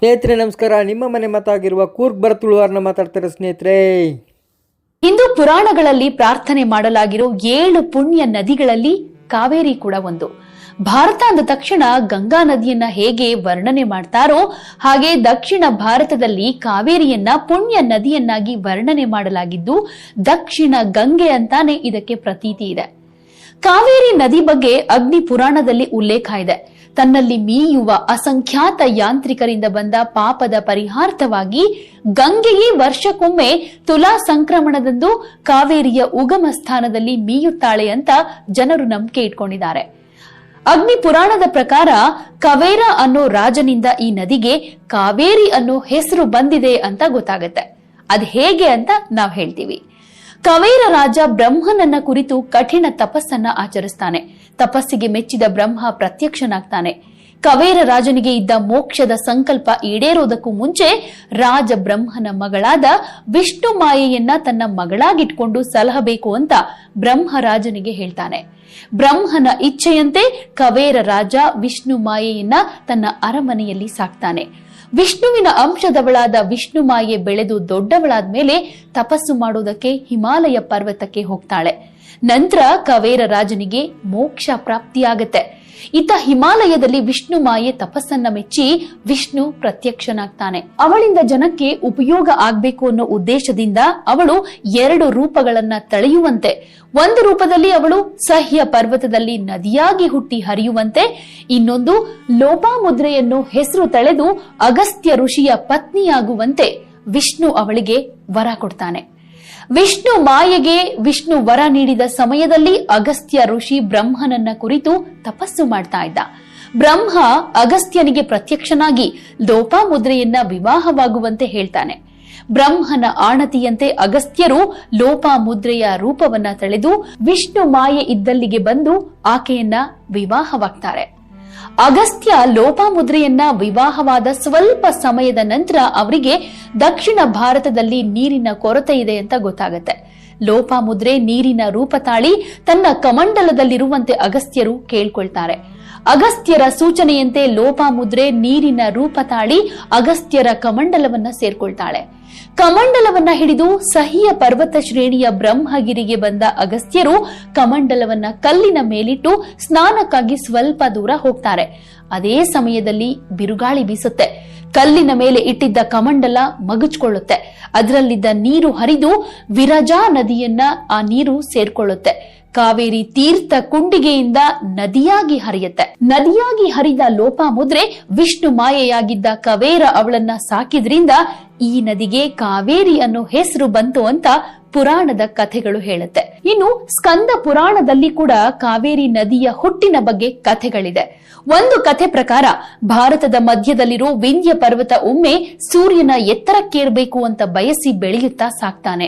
ಸ್ನೇಹಿತರೆ, ನಮಸ್ಕಾರ. ನಿಮ್ಮ ಮನೆ ಮಾತಾಗಿರುವ ಕೂರ್ಗ್ ಭರತುಳುವಾರ್ನ ಮಾತಾಡ್ತಾರೆ ಸ್ನೇಹಿತರೆ. ಹಿಂದೂ ಪುರಾಣಗಳಲ್ಲಿ ಪ್ರಾರ್ಥನೆ ಮಾಡಲಾಗಿರೋ ಏಳು ಪುಣ್ಯ ನದಿಗಳಲ್ಲಿ ಕಾವೇರಿ ಕೂಡ ಒಂದು. ಭಾರತ ಅಂದ ತಕ್ಷಣ ಗಂಗಾ ನದಿಯನ್ನ ಹೇಗೆ ವರ್ಣನೆ ಮಾಡ್ತಾರೋ ಹಾಗೆ ದಕ್ಷಿಣ ಭಾರತದಲ್ಲಿ ಕಾವೇರಿಯನ್ನ ಪುಣ್ಯ ನದಿಯನ್ನಾಗಿ ವರ್ಣನೆ ಮಾಡಲಾಗಿದ್ದು ದಕ್ಷಿಣ ಗಂಗೆ ಅಂತಾನೆ ಇದಕ್ಕೆ ಪ್ರತೀತಿ ಇದೆ. ಕಾವೇರಿ ನದಿ ಬಗ್ಗೆ ಅಗ್ನಿ ಪುರಾಣದಲ್ಲಿ ಉಲ್ಲೇಖ ಇದೆ. ತನ್ನಲ್ಲಿ ಮೀಯುವ ಅಸಂಖ್ಯಾತ ಯಾಂತ್ರಿಕರಿಂದ ಬಂದ ಪಾಪದ ಪರಿಹಾರ್ಥವಾಗಿ ಗಂಗೆಯೇ ವರ್ಷಕ್ಕೊಮ್ಮೆ ತುಲಾ ಸಂಕ್ರಮಣದಂದು ಕಾವೇರಿಯ ಉಗಮ ಸ್ಥಾನದಲ್ಲಿ ಮೀಯುತ್ತಾಳೆ ಅಂತ ಜನರು ನಂಬಿಕೆ ಇಟ್ಕೊಂಡಿದ್ದಾರೆ. ಅಗ್ನಿ ಪುರಾಣದ ಪ್ರಕಾರ ಕವೇರ ಅನ್ನೋ ರಾಜನಿಂದ ಈ ನದಿಗೆ ಕಾವೇರಿ ಅನ್ನೋ ಹೆಸರು ಬಂದಿದೆ ಅಂತ ಗೊತ್ತಾಗುತ್ತೆ. ಅದ್ ಹೇಗೆ ಅಂತ ನಾವು ಹೇಳ್ತೀವಿ. ಕವೇರ ರಾಜ ಬ್ರಹ್ಮನನ್ನ ಕುರಿತು ಕಠಿಣ ತಪಸ್ಸನ್ನ ಆಚರಿಸ್ತಾನೆ. ತಪಸ್ಸಿಗೆ ಮೆಚ್ಚಿದ ಬ್ರಹ್ಮ ಪ್ರತ್ಯಕ್ಷನಾಗ್ತಾನೆ. ಕವೇರ ರಾಜನಿಗೆ ಇದ್ದ ಮೋಕ್ಷದ ಸಂಕಲ್ಪ ಈಡೇರೋದಕ್ಕೂ ಮುಂಚೆ ರಾಜ ಬ್ರಹ್ಮನ ಮಗಳಾದ ವಿಷ್ಣು ಮಾಯೆಯನ್ನ ತನ್ನ ಮಗಳಾಗಿಟ್ಕೊಂಡು ಸಲಹಬೇಕು ಅಂತ ಬ್ರಹ್ಮ ರಾಜನಿಗೆ ಹೇಳ್ತಾನೆ. ಬ್ರಹ್ಮನ ಇಚ್ಛೆಯಂತೆ ಕವೇರ ರಾಜ ವಿಷ್ಣು ಮಾಯೆಯನ್ನ ತನ್ನ ಅರಮನೆಯಲ್ಲಿ ಸಾಕ್ತಾನೆ. ವಿಷ್ಣುವಿನ ಅಂಶದವಳಾದ ವಿಷ್ಣು ಮಾಯೆ ಬೆಳೆದು ದೊಡ್ಡವಳಾದ ಮೇಲೆ ತಪಸ್ಸು ಮಾಡುವುದಕ್ಕೆ ಹಿಮಾಲಯ ಪರ್ವತಕ್ಕೆ ಹೋಗ್ತಾಳೆ. ನಂತರ ಕವೇರ ರಾಜನಿಗೆ ಮೋಕ್ಷ ಪ್ರಾಪ್ತಿಯಾಗತ್ತೆ. ಇತ್ತ ಹಿಮಾಲಯದಲ್ಲಿ ವಿಷ್ಣು ಮಾಯೆ ತಪಸ್ಸನ್ನ ಮೆಚ್ಚಿ ವಿಷ್ಣು ಪ್ರತ್ಯಕ್ಷನಾಗ್ತಾನೆ. ಅವಳಿಂದ ಜನಕ್ಕೆ ಉಪಯೋಗ ಆಗ್ಬೇಕು ಅನ್ನೋ ಉದ್ದೇಶದಿಂದ ಅವಳು ಎರಡು ರೂಪಗಳನ್ನ ತಳೆಯುವಂತೆ. ಒಂದು ರೂಪದಲ್ಲಿ ಅವಳು ಸಹ್ಯ ಪರ್ವತದಲ್ಲಿ ನದಿಯಾಗಿ ಹುಟ್ಟಿ ಹರಿಯುವಂತೆ, ಇನ್ನೊಂದು ಲೋಪಾಮುದ್ರೆಯನ್ನು ಹೆಸರು ತಳೆದು ಅಗಸ್ತ್ಯ ಋಷಿಯ ಪತ್ನಿಯಾಗುವಂತೆ ವಿಷ್ಣು ಅವಳಿಗೆ ವರ ಕೊಡ್ತಾನೆ. ವಿಷ್ಣು ಮಾಯೆಗೆ ವಿಷ್ಣು ವರ ನೀಡಿದ ಸಮಯದಲ್ಲಿ ಅಗಸ್ತ್ಯ ಋಷಿ ಬ್ರಹ್ಮನನ್ನ ಕುರಿತು ತಪಸ್ಸು ಮಾಡ್ತಾ ಇದ್ದ. ಬ್ರಹ್ಮ ಅಗಸ್ತ್ಯನಿಗೆ ಪ್ರತ್ಯಕ್ಷನಾಗಿ ಲೋಪಾಮುದ್ರೆಯನ್ನ ವಿವಾಹವಾಗುವಂತೆ ಹೇಳ್ತಾನೆ. ಬ್ರಹ್ಮನ ಆಣತಿಯಂತೆ ಅಗಸ್ತ್ಯರು ಲೋಪಾಮುದ್ರೆಯ ರೂಪವನ್ನ ತಳೆದು ವಿಷ್ಣು ಮಾಯೆ ಇದ್ದಲ್ಲಿಗೆ ಬಂದು ಆಕೆಯನ್ನ ವಿವಾಹವಾಗ್ತಾರೆ. ಅಗಸ್ತ್ಯ ಲೋಪಾಮುದ್ರೆಯನ್ನ ವಿವಾಹವಾದ ಸ್ವಲ್ಪ ಸಮಯದ ನಂತರ ಅವರಿಗೆ ದಕ್ಷಿಣ ಭಾರತದಲ್ಲಿ ನೀರಿನ ಕೊರತೆ ಇದೆ ಅಂತ ಗೊತ್ತಾಗುತ್ತೆ. ಲೋಪಾಮುದ್ರೆ ನೀರಿನ ರೂಪ ತಾಳಿ ತನ್ನ ಕಮಂಡಲದಲ್ಲಿರುವಂತೆ ಅಗಸ್ತ್ಯರು ಕೇಳ್ಕೊಳ್ತಾರೆ. ಅಗಸ್ತ್ಯರ ಸೂಚನೆಯಂತೆ ಲೋಪಾಮುದ್ರೆ ನೀರಿನ ರೂಪ ತಾಳಿ ಅಗಸ್ತ್ಯರ ಕಮಂಡಲವನ್ನ ಸೇರ್ಕೊಳ್ತಾಳೆ. ಕಮಂಡಲವನ್ನ ಹಿಡಿದು ಸಹಿಯ ಪರ್ವತ ಶ್ರೇಣಿಯ ಬ್ರಹ್ಮಗಿರಿಗೆ ಬಂದ ಅಗಸ್ತ್ಯರು ಕಮಂಡಲವನ್ನ ಕಲ್ಲಿನ ಮೇಲಿಟ್ಟು ಸ್ನಾನಕ್ಕಾಗಿ ಸ್ವಲ್ಪ ದೂರ ಹೋಗ್ತಾರೆ. ಅದೇ ಸಮಯದಲ್ಲಿ ಬಿರುಗಾಳಿ ಬೀಸುತ್ತೆ. ಕಲ್ಲಿನ ಮೇಲೆ ಇಟ್ಟಿದ್ದ ಕಮಂಡಲ ಮಗುಚ್ಕೊಳ್ಳುತ್ತೆ. ಅದರಲ್ಲಿದ್ದ ನೀರು ಹರಿದು ವಿರಜಾ ನದಿಯನ್ನ ಆ ನೀರು ಸೇರ್ಕೊಳ್ಳುತ್ತೆ. ಕಾವೇರಿ ತೀರ್ಥ ಕುಂಡಿಗೆಯಿಂದ ನದಿಯಾಗಿ ಹರಿಯುತ್ತೆ. ನದಿಯಾಗಿ ಹರಿದ ಲೋಪಾಮುದ್ರೆ ವಿಷ್ಣು ಮಾಯೆಯಾಗಿದ್ದ ಕವೇರ ಅವಳನ್ನ ಸಾಕಿದ್ರಿಂದ ಈ ನದಿಗೆ ಕಾವೇರಿ ಅನ್ನೋ ಹೆಸರು ಬಂತು ಅಂತ ಪುರಾಣದ ಕಥೆಗಳು ಹೇಳುತ್ತೆ. ಇನ್ನು ಸ್ಕಂದ ಪುರಾಣದಲ್ಲಿ ಕೂಡ ಕಾವೇರಿ ನದಿಯ ಹುಟ್ಟಿನ ಬಗ್ಗೆ ಕಥೆಗಳಿದೆ. ಒಂದು ಕಥೆ ಪ್ರಕಾರ, ಭಾರತದ ಮಧ್ಯದಲ್ಲಿರೋ ವಿಂಧ್ಯ ಪರ್ವತ ಒಮ್ಮೆ ಸೂರ್ಯನ ಎತ್ತರಕ್ಕೇರಬೇಕು ಅಂತ ಬಯಸಿ ಬೆಳೆಯುತ್ತಾ ಸಾಕ್ತಾನೆ.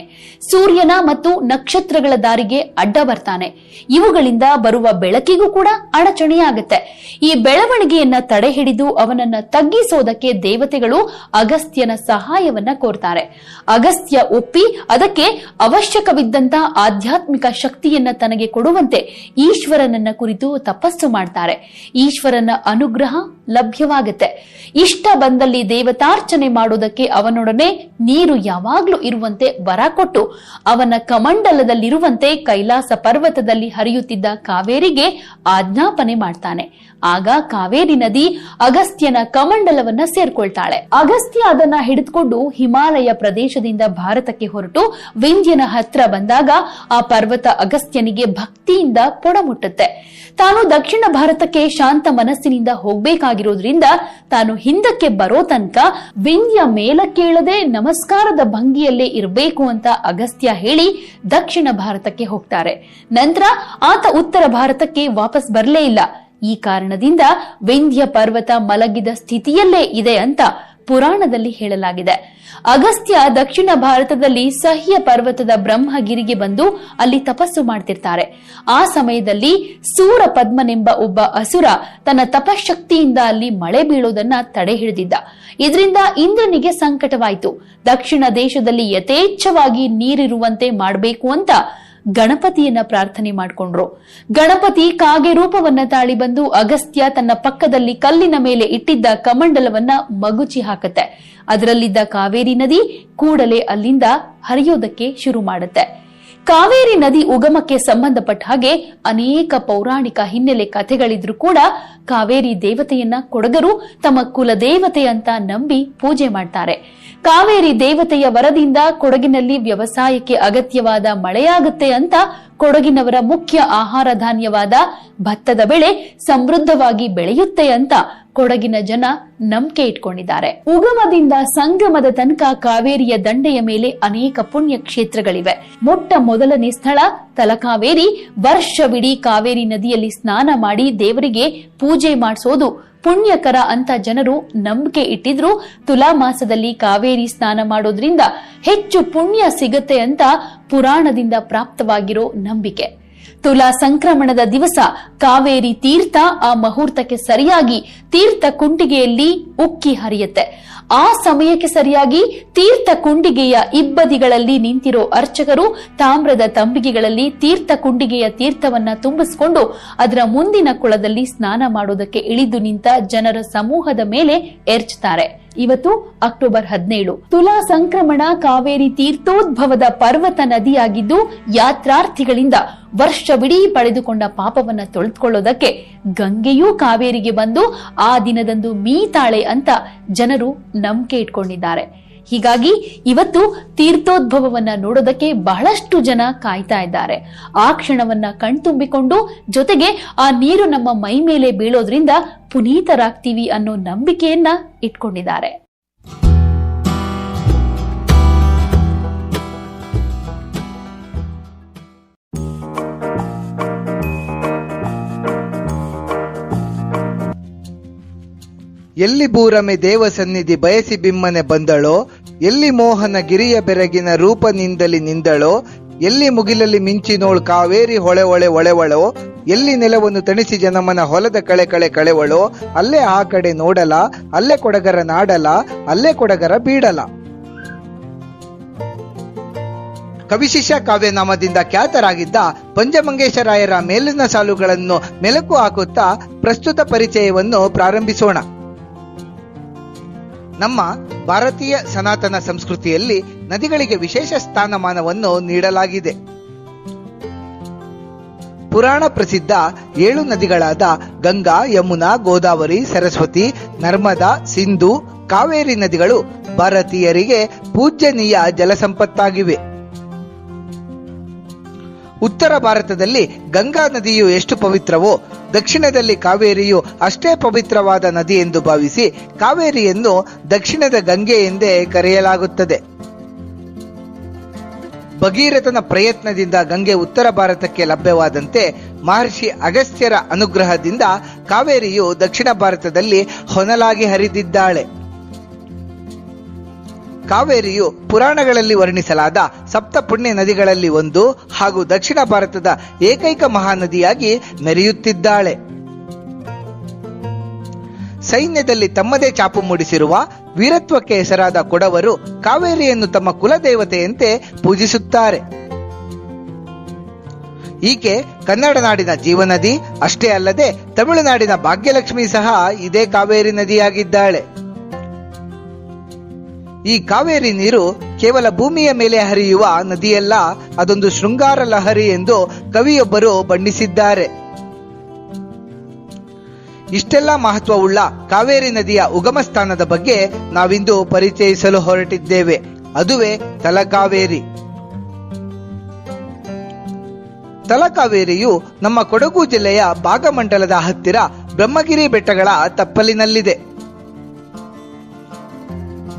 ಸೂರ್ಯನ ಮತ್ತು ನಕ್ಷತ್ರಗಳ ದಾರಿಗೆ ಅಡ್ಡ ಬರ್ತಾನೆ. ಇವುಗಳಿಂದ ಬರುವ ಬೆಳಕಿಗೂ ಕೂಡ ಅಡಚಣೆಯಾಗುತ್ತೆ. ಈ ಬೆಳವಣಿಗೆಯನ್ನ ತಡೆ ಹಿಡಿದು ಅವನನ್ನ ತಗ್ಗಿಸೋದಕ್ಕೆ ದೇವತೆಗಳು ಅಗಸ್ತ್ಯನ ಸಹಾಯವನ್ನ ಕೋರ್ತಾರೆ. ಅಗಸ್ತ್ಯ ಒಪ್ಪಿ ಅದಕ್ಕೆ ಅವಶ್ಯಕವಿದ್ದಂತ ಆಧ್ಯಾತ್ಮಿಕ ಶಕ್ತಿಯನ್ನ ತನಗೆ ಕೊಡುವಂತೆ ಈಶ್ವರನನ್ನ ಕುರಿತು ತಪಸ್ಸು ಮಾಡ್ತಾರೆ. ಈಶ್ವರನ ಅನುಗ್ರಹ ಲಭ್ಯವಾಗುತ್ತೆ. ಇಷ್ಟ ಬಂದಲ್ಲಿ ದೇವತಾರ್ಚನೆ ಮಾಡೋದಕ್ಕೆ ಅವನೊಡನೆ ನೀರು ಯಾವಾಗ್ಲೂ ಇರುವಂತೆ ವರ ಕೊಟ್ಟು, ಅವನ ಕಮಂಡಲದಲ್ಲಿರುವಂತೆ ಕೈಲಾಸ ಪರ್ವತದಲ್ಲಿ ಹರಿಯುತ್ತಿದ್ದ ಕಾವೇರಿಗೆ ಆಜ್ಞಾಪನೆ ಮಾಡ್ತಾನೆ. ಆಗ ಕಾವೇರಿ ನದಿ ಅಗಸ್ತ್ಯನ ಕಮಂಡಲವನ್ನ ಸೇರ್ಕೊಳ್ತಾಳೆ. ಅಗಸ್ತ್ಯ ಅದನ್ನ ಹಿಡಿದುಕೊಂಡು ಹಿಮಾಲಯ ಪ್ರದೇಶದಿಂದ ಭಾರತಕ್ಕೆ ಹೊರಟು ವಿಂಧ್ಯನ ಹತ್ರ ಬಂದಾಗ ಆ ಪರ್ವತ ಅಗಸ್ತ್ಯನಿಗೆ ಭಕ್ತಿಯಿಂದ ಪೊಡಮುಟ್ಟುತ್ತೆ. ತಾನು ದಕ್ಷಿಣ ಭಾರತಕ್ಕೆ ಶಾಂತ ಮನಸ್ಸಿನಿಂದ ಹೋಗ್ಬೇಕಾಗಿರೋದ್ರಿಂದ ತಾನು ಹಿಂದಕ್ಕೆ ಬರೋ ತನಕ ವಿಂಧ್ಯ ಮೇಲಕ್ಕೇಳದೆ ನಮಸ್ಕಾರದ ಭಂಗಿಯಲ್ಲೇ ಇರಬೇಕು ಅಂತ ಅಗಸ್ತ್ಯ ಹೇಳಿ ದಕ್ಷಿಣ ಭಾರತಕ್ಕೆ ಹೋಗ್ತಾರೆ. ನಂತರ ಆತ ಉತ್ತರ ಭಾರತಕ್ಕೆ ವಾಪಸ್ ಬರಲೇ ಇಲ್ಲ. ಈ ಕಾರಣದಿಂದ ವಿಂಧ್ಯ ಪರ್ವತ ಮಲಗಿದ ಸ್ಥಿತಿಯಲ್ಲೇ ಇದೆ ಅಂತ ಪುರಾಣದಲ್ಲಿ ಹೇಳಲಾಗಿದೆ. ಅಗಸ್ತ್ಯ ದಕ್ಷಿಣ ಭಾರತದಲ್ಲಿ ಸಹ್ಯ ಪರ್ವತದ ಬ್ರಹ್ಮಗಿರಿಗೆ ಬಂದು ಅಲ್ಲಿ ತಪಸ್ಸು ಮಾಡ್ತಿರ್ತಾರೆ. ಆ ಸಮಯದಲ್ಲಿ ಸೂರ ಪದ್ಮನೆಂಬ ಒಬ್ಬ ಅಸುರ ತನ್ನ ತಪಶಕ್ತಿಯಿಂದ ಅಲ್ಲಿ ಮಳೆ ಬೀಳೋದನ್ನ ತಡೆ ಹಿಡಿದಿದ್ದ. ಇದರಿಂದ ಇಂದ್ರನಿಗೆ ಸಂಕಟವಾಯಿತು. ದಕ್ಷಿಣ ದೇಶದಲ್ಲಿ ಯಥೇಚ್ಛವಾಗಿ ನೀರಿರುವಂತೆ ಮಾಡಬೇಕು ಅಂತ ಗಣಪತಿಯನ್ನ ಪ್ರಾರ್ಥನೆ ಮಾಡಿಕೊಂಡ್ರು. ಗಣಪತಿ ಕಾಗೆ ರೂಪವನ್ನ ತಾಳಿ ಬಂದು ಅಗಸ್ತ್ಯ ತನ್ನ ಪಕ್ಕದಲ್ಲಿ ಕಲ್ಲಿನ ಮೇಲೆ ಇಟ್ಟಿದ್ದ ಕಮಂಡಲವನ್ನ ಮಗುಚಿ ಹಾಕತ್ತೆ. ಅದರಲ್ಲಿದ್ದ ಕಾವೇರಿ ನದಿ ಕೂಡಲೇ ಅಲ್ಲಿಂದ ಹರಿಯೋದಕ್ಕೆ ಶುರು ಮಾಡುತ್ತೆ. ಕಾವೇರಿ ನದಿ ಉಗಮಕ್ಕೆ ಸಂಬಂಧಪಟ್ಟ ಹಾಗೆ ಅನೇಕ ಪೌರಾಣಿಕ ಹಿನ್ನೆಲೆ ಕಥೆಗಳಿದ್ರೂ ಕೂಡ ಕಾವೇರಿ ದೇವತೆಯನ್ನ ಕೊಡಗರು ತಮ್ಮ ಕುಲದೇವತೆ ಅಂತ ನಂಬಿ ಪೂಜೆ ಮಾಡ್ತಾರೆ. ಕಾವೇರಿ ದೇವತೆಯ ವರದಿಂದ ಕೊಡಗಿನಲ್ಲಿ ವ್ಯವಸಾಯಕ್ಕೆ ಅಗತ್ಯವಾದ ಮಳೆಯಾಗುತ್ತೆ ಅಂತ ಕೊಡಗಿನವರ ಮುಖ್ಯ ಆಹಾರ ಧಾನ್ಯವಾದ ಭತ್ತದ ಬೆಳೆ ಸಮೃದ್ಧವಾಗಿ ಬೆಳೆಯುತ್ತೆ ಅಂತ ಕೊಡಗಿನ ಜನ ನಂಬಿಕೆ ಇಟ್ಕೊಂಡಿದ್ದಾರೆ. ಉಗಮದಿಂದ ಸಂಗಮದ ತನಕ ಕಾವೇರಿಯ ದಂಡೆಯ ಮೇಲೆ ಅನೇಕ ಪುಣ್ಯ ಕ್ಷೇತ್ರಗಳಿವೆ ಮೊಟ್ಟ ಮೊದಲನೇ ಸ್ಥಳ ತಲಕಾವೇರಿ. ವರ್ಷವಿಡೀ ಕಾವೇರಿ ನದಿಯಲ್ಲಿ ಸ್ನಾನ ಮಾಡಿ ದೇವರಿಗೆ ಪೂಜೆ ಮಾಡಿಸೋದು ಪುಣ್ಯಕರ ಅಂತ ಜನರು ನಂಬಿಕೆ ಇಟ್ಟಿದ್ರು. ತುಲಾ ಮಾಸದಲ್ಲಿ ಕಾವೇರಿ ಸ್ನಾನ ಮಾಡೋದ್ರಿಂದ ಹೆಚ್ಚು ಪುಣ್ಯ ಸಿಗತ್ತೆ ಅಂತ ಪುರಾಣದಿಂದ ಪ್ರಾಪ್ತವಾಗಿರೋ ನಂಬಿಕೆ. ತುಲಾ ಸಂಕ್ರಮಣದ ದಿವಸ ಕಾವೇರಿ ತೀರ್ಥ ಆ ಮುಹೂರ್ತಕ್ಕೆ ಸರಿಯಾಗಿ ತೀರ್ಥ ಕುಂಟಿಗೆಯಲ್ಲಿ ಉಕ್ಕಿ ಹರಿಯುತ್ತೆ. ಆ ಸಮಯಕ್ಕೆ ಸರಿಯಾಗಿ ತೀರ್ಥ ಕುಂಡಿಗೆಯ ಇಬ್ಬದಿಗಳಲ್ಲಿ ನಿಂತಿರೋ ಅರ್ಚಕರು ತಾಮ್ರದ ತಂಬಿಗೆಗಳಲ್ಲಿ ತೀರ್ಥ ಕುಂಡಿಗೆಯ ತೀರ್ಥವನ್ನ ತುಂಬಿಸಿಕೊಂಡು ಅದರ ಮುಂದಿನ ಕುಳದಲ್ಲಿ ಸ್ನಾನ ಮಾಡೋದಕ್ಕೆ ಇಳಿದು ನಿಂತ ಜನರ ಸಮೂಹದ ಮೇಲೆ ಎರಚ್ತಾರೆ ಇವತ್ತು ಅಕ್ಟೋಬರ್ ಹದಿನೇಳು. ತುಲಾ ಸಂಕ್ರಮಣ ಕಾವೇರಿ ತೀರ್ಥೋದ್ಭವದ ಪರ್ವತ ನದಿಯಾಗಿದ್ದು ಯಾತ್ರಾರ್ಥಿಗಳಿಂದ ವರ್ಷವಿಡೀ ಪಡೆದುಕೊಂಡ ಪಾಪವನ್ನ ತೊಳೆದುಕೊಳ್ಳೋದಕ್ಕೆ ಗಂಗೆಯೂ ಕಾವೇರಿಗೆ ಬಂದು ಆ ದಿನದಂದು ಮೀತಾಳೆ ಅಂತ ಜನರು ನಂಬಿಕೆ ಇಟ್ಕೊಂಡಿದ್ದಾರೆ. ಹೀಗಾಗಿ ಇವತ್ತು ತೀರ್ಥೋದ್ಭವವನ್ನ ನೋಡೋದಕ್ಕೆ ಬಹಳಷ್ಟು ಜನ ಕಾಯ್ತಾ ಇದ್ದಾರೆ. ಆ ಕ್ಷಣವನ್ನ ಕಣ್ತುಂಬಿಕೊಂಡು ಜೊತೆಗೆ ಆ ನೀರು ನಮ್ಮ ಮೈ ಮೇಲೆ ಬೀಳೋದ್ರಿಂದ ಪುನೀತರಾಗ್ತೀವಿ ಅನ್ನೋ ನಂಬಿಕೆಯನ್ನ ಇಟ್ಕೊಂಡಿದ್ದಾರೆ. ಎಲ್ಲಿ ಬೂರಮೆ ದೇವ ಸನ್ನಿಧಿ ಬಯಸಿ ಬಿಮ್ಮನೆ ಬಂದಳೋ, ಎಲ್ಲಿ ಮೋಹನ ಗಿರಿಯ ಬೆರಗಿನ ರೂಪನಿಂದಲಿ ನಿಂದಳೋ ಎಲ್ಲಿ ಮುಗಿಲಲ್ಲಿ ಮಿಂಚಿನೋಳ್ ಕಾವೇರಿ ಹೊಳೆ ಹೊಳೆ ಹೊಳೆವಳೋ ಎಲ್ಲಿ ನೆಲವನ್ನು ತಣಿಸಿ ಜನಮನ ಹೊಲದ ಕಳೆ ಕಳೆ ಕಳೆವಳೋ, ಅಲ್ಲೇ ಆ ಕಡೆ ನೋಡಲ, ಅಲ್ಲೇ ಕೊಡಗರ ನಾಡಲ, ಅಲ್ಲೇ ಕೊಡಗರ ಬೀಡಲ. ಕವಿಶಿಷ್ಯ ಕಾವ್ಯನಾಮದಿಂದ ಖ್ಯಾತರಾಗಿದ್ದ ಪಂಚಮಂಗೇಶರಾಯರ ಮೇಲಿನ ಸಾಲುಗಳನ್ನು ಮೆಲುಕು ಹಾಕುತ್ತಾ ಪ್ರಸ್ತುತ ಪರಿಚಯವನ್ನು ಪ್ರಾರಂಭಿಸೋಣ. ನಮ್ಮ ಭಾರತೀಯ ಸನಾತನ ಸಂಸ್ಕೃತಿಯಲ್ಲಿ ನದಿಗಳಿಗೆ ವಿಶೇಷ ಸ್ಥಾನಮಾನವನ್ನು ನೀಡಲಾಗಿದೆ. ಪುರಾಣ ಪ್ರಸಿದ್ಧ ಏಳು ನದಿಗಳಾದ ಗಂಗಾ, ಯಮುನಾ, ಗೋದಾವರಿ, ಸರಸ್ವತಿ, ನರ್ಮದಾ, ಸಿಂಧು, ಕಾವೇರಿ ನದಿಗಳು ಭಾರತೀಯರಿಗೆ ಪೂಜ್ಯನೀಯ ಜಲಸಂಪತ್ತಾಗಿವೆ. ಉತ್ತರ ಭಾರತದಲ್ಲಿ ಗಂಗಾ ನದಿಯು ಎಷ್ಟು ಪವಿತ್ರವೋ, ದಕ್ಷಿಣದಲ್ಲಿ ಕಾವೇರಿಯು ಅಷ್ಟೇ ಪವಿತ್ರವಾದ ನದಿ ಎಂದು ಭಾವಿಸಿ ಕಾವೇರಿಯನ್ನು ದಕ್ಷಿಣದ ಗಂಗೆ ಎಂದೇ ಕರೆಯಲಾಗುತ್ತದೆ. ಭಗೀರಥನ ಪ್ರಯತ್ನದಿಂದ ಗಂಗೆ ಉತ್ತರ ಭಾರತಕ್ಕೆ ಲಭ್ಯವಾದಂತೆ ಮಹರ್ಷಿ ಅಗಸ್ತ್ಯರ ಅನುಗ್ರಹದಿಂದ ಕಾವೇರಿಯು ದಕ್ಷಿಣ ಭಾರತದಲ್ಲಿ ಹೊನಲಾಗಿ ಹರಿದಿದ್ದಾಳೆ. ಕಾವೇರಿಯು ಪುರಾಣಗಳಲ್ಲಿ ವರ್ಣಿಸಲಾದ ಸಪ್ತ ಪುಣ್ಯ ನದಿಗಳಲ್ಲಿ ಒಂದು ಹಾಗೂ ದಕ್ಷಿಣ ಭಾರತದ ಏಕೈಕ ಮಹಾನದಿಯಾಗಿ ಮೆರೆಯುತ್ತಿದ್ದಾಳೆ ಸೈನ್ಯದಲ್ಲಿ ತಮ್ಮದೇ ಚಾಪು ಮೂಡಿಸಿರುವ ವೀರತ್ವಕ್ಕೆ ಹೆಸರಾದ ಕೊಡವರು ಕಾವೇರಿಯನ್ನು ತಮ್ಮ ಕುಲದೇವತೆಯಂತೆ ಪೂಜಿಸುತ್ತಾರೆ. ಈಕೆ ಕನ್ನಡ ನಾಡಿನ ಜೀವನದಿ, ಅಷ್ಟೇ ಅಲ್ಲದೆ ತಮಿಳುನಾಡಿನ ಭಾಗ್ಯಲಕ್ಷ್ಮಿ ಸಹ ಇದೇ ಕಾವೇರಿ ನದಿಯಾಗಿದ್ದಾಳೆ. ಈ ಕಾವೇರಿ ನೀರು ಕೇವಲ ಭೂಮಿಯ ಮೇಲೆ ಹರಿಯುವ ನದಿಯಲ್ಲ, ಅದೊಂದು ಶೃಂಗಾರ ಲಹರಿ ಎಂದು ಕವಿಯೊಬ್ಬರು ಬಣ್ಣಿಸಿದ್ದಾರೆ. ಇಷ್ಟೆಲ್ಲ ಮಹತ್ವವುಳ್ಳ ಕಾವೇರಿ ನದಿಯ ಉಗಮ ಸ್ಥಾನದ ಬಗ್ಗೆ ನಾವಿಂದು ಪರಿಚಯಿಸಲು ಹೊರಟಿದ್ದೇವೆ. ಅದುವೇ ತಲಕಾವೇರಿ. ತಲಕಾವೇರಿಯು ನಮ್ಮ ಕೊಡಗು ಜಿಲ್ಲೆಯ ಭಾಗಮಂಡಲದ ಹತ್ತಿರ ಬ್ರಹ್ಮಗಿರಿ ಬೆಟ್ಟಗಳ ತಪ್ಪಲಿನಲ್ಲಿದೆ.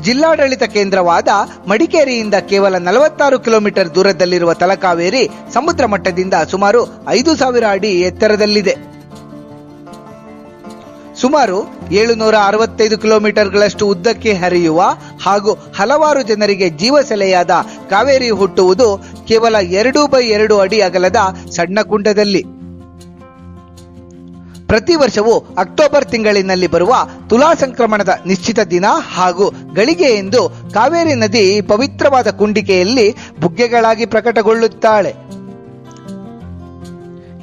ಜಿಲ್ಲಾಡಳಿತ ಕೇಂದ್ರವಾದ ಮಡಿಕೇರಿಯಿಂದ ಕೇವಲ ನಲವತ್ತಾರು ಕಿಲೋಮೀಟರ್ ದೂರದಲ್ಲಿರುವ ತಲಕಾವೇರಿ ಸಮುದ್ರ ಮಟ್ಟದಿಂದ ಸುಮಾರು ಐದು ಸಾವಿರ ಅಡಿ ಎತ್ತರದಲ್ಲಿದೆ. ಸುಮಾರು ಏಳುನೂರ ಅರವತ್ತೈದು ಕಿಲೋಮೀಟರ್ಗಳಷ್ಟು ಉದ್ದಕ್ಕೆ ಹರಿಯುವ ಹಾಗೂ ಹಲವಾರು ಜನರಿಗೆ ಜೀವಸೆಲೆಯಾದ ಕಾವೇರಿ ಹುಟ್ಟುವುದು ಕೇವಲ ಎರಡು ಬೈ ಎರಡು ಅಡಿ ಅಗಲದ ಸಣ್ಣ ಕುಂಡದಲ್ಲಿ. ಪ್ರತಿ ವರ್ಷವೂ ಅಕ್ಟೋಬರ್ ತಿಂಗಳಿನಲ್ಲಿ ಬರುವ ತುಲಾ ಸಂಕ್ರಮಣದ ನಿಶ್ಚಿತ ದಿನ ಹಾಗೂ ಗಳಿಗೆ ಎಂದು ಕಾವೇರಿ ನದಿ ಪವಿತ್ರವಾದ ಕುಂಡಿಕೆಯಲ್ಲಿ ಬುಗ್ಗೆಗಳಾಗಿ ಪ್ರಕಟಗೊಳ್ಳುತ್ತಾಳೆ.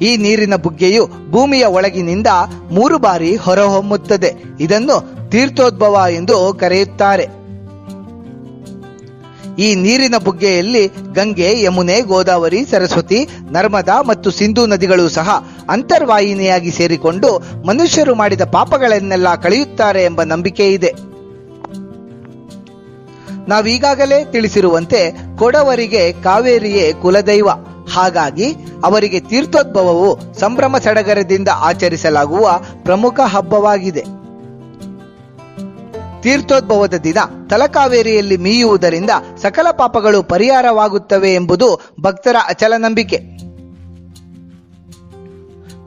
ಈ ನೀರಿನ ಬುಗ್ಗೆಯು ಭೂಮಿಯ ಒಳಗಿನಿಂದ ಮೂರು ಬಾರಿ ಹೊರಹೊಮ್ಮುತ್ತದೆ. ಇದನ್ನು ತೀರ್ಥೋದ್ಭವ ಎಂದು ಕರೆಯುತ್ತಾರೆ. ಈ ನೀರಿನ ಬುಗ್ಗೆಯಲ್ಲಿ ಗಂಗೆ, ಯಮುನೆ, ಗೋದಾವರಿ, ಸರಸ್ವತಿ, ನರ್ಮದಾ ಮತ್ತು ಸಿಂಧೂ ನದಿಗಳು ಸಹ ಅಂತರ್ವಾಹಿನಿಯಾಗಿ ಸೇರಿಕೊಂಡು ಮನುಷ್ಯರು ಮಾಡಿದ ಪಾಪಗಳನ್ನೆಲ್ಲ ಕಳೆಯುತ್ತಾರೆ ಎಂಬ ನಂಬಿಕೆ ಇದೆ. ನಾವೀಗಾಗಲೇ ತಿಳಿಸಿರುವಂತೆ ಕೊಡವರಿಗೆ ಕಾವೇರಿಯೇ ಕುಲದೈವ. ಹಾಗಾಗಿ ಅವರಿಗೆ ತೀರ್ಥೋದ್ಭವವು ಸಂಭ್ರಮ ಸಡಗರದಿಂದ ಆಚರಿಸಲಾಗುವ ಪ್ರಮುಖ ಹಬ್ಬವಾಗಿದೆ. ತೀರ್ಥೋದ್ಭವದ ದಿನ ತಲಕಾವೇರಿಯಲ್ಲಿ ಮೀಯುವುದರಿಂದ ಸಕಲ ಪಾಪಗಳು ಪರಿಹಾರವಾಗುತ್ತವೆ ಎಂಬುದು ಭಕ್ತರ ಅಚಲ ನಂಬಿಕೆ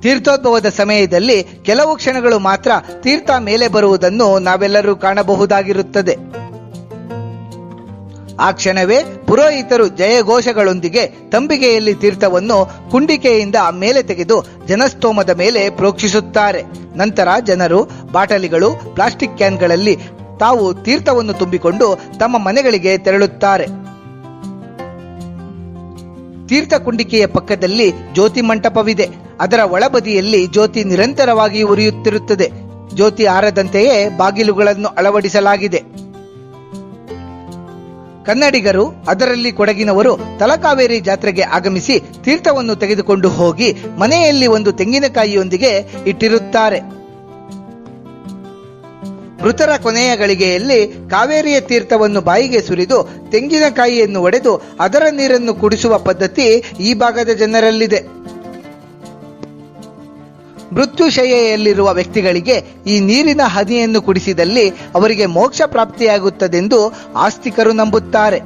ತೀರ್ಥೋದ್ಭವದ ಸಮಯದಲ್ಲಿ ಕೆಲವು ಕ್ಷಣಗಳು ಮಾತ್ರ ತೀರ್ಥ ಮೇಲೆ ಬರುವುದನ್ನು ನಾವೆಲ್ಲರೂ ಕಾಣಬಹುದಾಗಿರುತ್ತದೆ. ಆ ಕ್ಷಣವೇ ಪುರೋಹಿತರು ಜಯಘೋಷಗಳೊಂದಿಗೆ ತಂಬಿಗೆಯಲ್ಲಿ ತೀರ್ಥವನ್ನು ಕುಂಡಿಕೆಯಿಂದ ಮೇಲೆ ತೆಗೆದು ಜನಸ್ತೋಮದ ಮೇಲೆ ಪ್ರೋಕ್ಷಿಸುತ್ತಾರೆ. ನಂತರ ಜನರು ಬಾಟಲಿಗಳು, ಪ್ಲಾಸ್ಟಿಕ್ ಕ್ಯಾನ್ಗಳಲ್ಲಿ ತಾವು ತೀರ್ಥವನ್ನು ತುಂಬಿಕೊಂಡು ತಮ್ಮ ಮನೆಗಳಿಗೆ ತೆರಳುತ್ತಾರೆ. ತೀರ್ಥ ಕುಂಡಿಕೆಯ ಪಕ್ಕದಲ್ಲಿ ಜ್ಯೋತಿ ಮಂಟಪವಿದೆ. ಅದರ ಒಳಬದಿಯಲ್ಲಿ ಜ್ಯೋತಿ ನಿರಂತರವಾಗಿ ಉರಿಯುತ್ತಿರುತ್ತದೆ. ಜ್ಯೋತಿ ಆರದಂತೆಯೇ ಬಾಗಿಲುಗಳನ್ನು ಅಳವಡಿಸಲಾಗಿದೆ. ಕನ್ನಡಿಗರು ಅದರಲ್ಲಿ ಕೊಡಗಿನವರು ತಲಕಾವೇರಿ ಜಾತ್ರೆಗೆ ಆಗಮಿಸಿ ತೀರ್ಥವನ್ನು ತೆಗೆದುಕೊಂಡು ಹೋಗಿ ಮನೆಯಲ್ಲಿ ಒಂದು ತೆಂಗಿನಕಾಯಿಯೊಂದಿಗೆ ಇಟ್ಟಿರುತ್ತಾರೆ. ಮೃತರ ಕೊನೆಯ ಗಳಿಗೆಯಲ್ಲಿ ಕಾವೇರಿಯ ತೀರ್ಥವನ್ನು ಬಾಯಿಗೆ ಸುರಿದು ತೆಂಗಿನಕಾಯಿಯನ್ನು ಒಡೆದು ಅದರ ನೀರನ್ನು ಕುಡಿಸುವ ಪದ್ಧತಿ ಈ ಭಾಗದ ಜನರಲ್ಲಿದೆ. ಮೃತ್ಯುಶಯ್ಯೆಯಲ್ಲಿರುವ ವ್ಯಕ್ತಿಗಳಿಗೆ ಈ ನೀರಿನ ಹನಿಯನ್ನು ಕುಡಿಸಿದಲ್ಲಿ ಅವರಿಗೆ ಮೋಕ್ಷ ಪ್ರಾಪ್ತಿಯಾಗುತ್ತದೆಂದು ಆಸ್ತಿಕರು ನಂಬುತ್ತಾರೆ.